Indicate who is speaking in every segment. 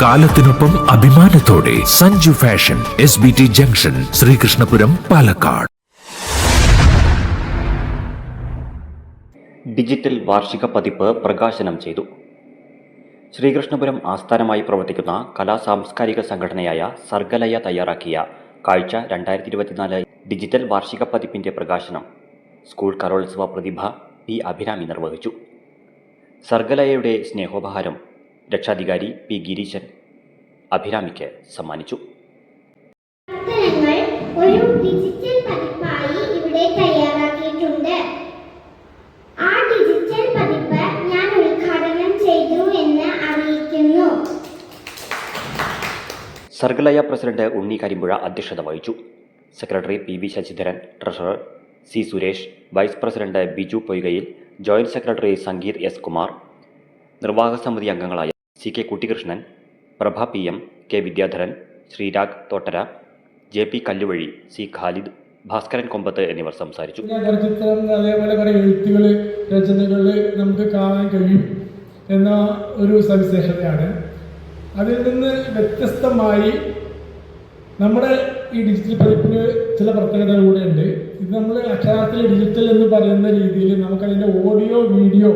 Speaker 1: കാലത്തിനൊപ്പം അഭിമാനത്തോടെ Sanju fashion S B T junction Sreekrishnapuram Palakkad.
Speaker 2: Digital വാർഷിക പതിപ്പ് പ്രകാശനം ചെയ്തു. ശ്രീകൃഷ്ണപുരം ആസ്ഥാനമായി പ്രവർത്തിക്കുന്ന കലാ സാംസ്കാരിക സംഘടനയായ സർഗലയ തയ്യാറാക്കിയ കാഴ്ച രണ്ടായിരത്തി ഇരുപത്തിനാല് ഡിജിറ്റൽ വാർഷിക പതിപ്പിന്റെ പ്രകാശനം സ്കൂൾ കലോത്സവ പ്രതിഭ പി അഭിരാമി നിർവഹിച്ചു. സർഗലയയുടെ സ്നേഹോപഹാരം രക്ഷാധികാരി പി ഗിരീശൻ അഭിരാമിക്ക് സമ്മാനിച്ചു.
Speaker 3: ഒരു ഡിജിറ്റൽ പതിപ്പായി ഇവിടെ തയ്യാറാക്കിയിട്ടുണ്ട്. ആ ഡിജിറ്റൽ പതിപ്പ് ഞാൻ ഉദ്ഘാടനം ചെയ്തു എന്ന് അറിയിക്കുന്നു.
Speaker 2: സർഗലയ പ്രസിഡന്റ് ഉണ്ണി കരിമ്പുഴ അധ്യക്ഷത വഹിച്ചു. Secretary P V Sasidharan treasurer C Suresh vice president Biju Poykayil joint secretary Sangeeth S Kumar നിർവാഹക സമിതി അംഗങ്ങളായ C K Kuttikrishnan Prabha P M K Vidyadharan Sreerag Thottara J P Kalluvazhi C Khalid Bhaskaran Kombath എന്നിവർ സംസാരിച്ചു.
Speaker 4: ചലച്ചിത്രം അതേപോലെ കുറേ എഴുത്തുകൾ രചനകൾ നമുക്ക് കാണാൻ കഴിയും എന്ന ഒരു സവിശേഷതയാണ്. അതിൽ നിന്ന് വ്യത്യസ്തമായി നമ്മുടെ ഈ ഡിജിറ്റൽ പതിപ്പിന് ചില പ്രത്യേകതകൾ കൂടെ ഉണ്ട്. ഇത് നമ്മൾ അക്ഷരാർത്ഥത്തിൽ ഡിജിറ്റൽ എന്ന് പറയുന്ന രീതിയിൽ നമുക്കതിന്റെ ഓഡിയോ വീഡിയോ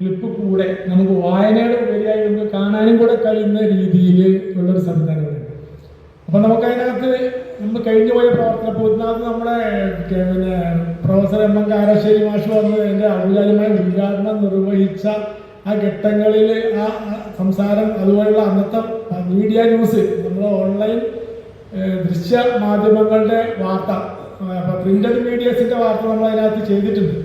Speaker 4: ക്ലിപ്പ് കൂടെ നമുക്ക് വായനയുടെ ഉപരിയായി നമുക്ക് കാണാനും കൂടെ കഴിയുന്ന രീതിയിൽ ഉള്ളൊരു സംവിധാനമാണ് അപ്പൊ നമുക്ക് അതിനകത്ത് നമ്മൾ കഴിഞ്ഞു പോയ പ്രവർത്തന ഇപ്പോൾ ഇതിനകത്ത് നമ്മുടെ പിന്നെ പ്രൊഫസർ എം. എം. കാരശ്ശേരി മാഷ് വന്ന് എന്റെ ഔപചാരികമായ ഉദ്ഘാടനം നിർവഹിച്ച ആ ഘട്ടങ്ങളിൽ ആ സംസാരം അതുപോലുള്ള അന്നത്തെ മീഡിയ ന്യൂസ് നമ്മുടെ ഓൺലൈൻ ദൃശ്യ മാധ്യമങ്ങളുടെ വാർത്ത പ്രിന്റഡ് മീഡിയസിന്റെ വാർത്ത നമ്മൾ അതിനകത്ത് ചെയ്തിട്ടുണ്ട്.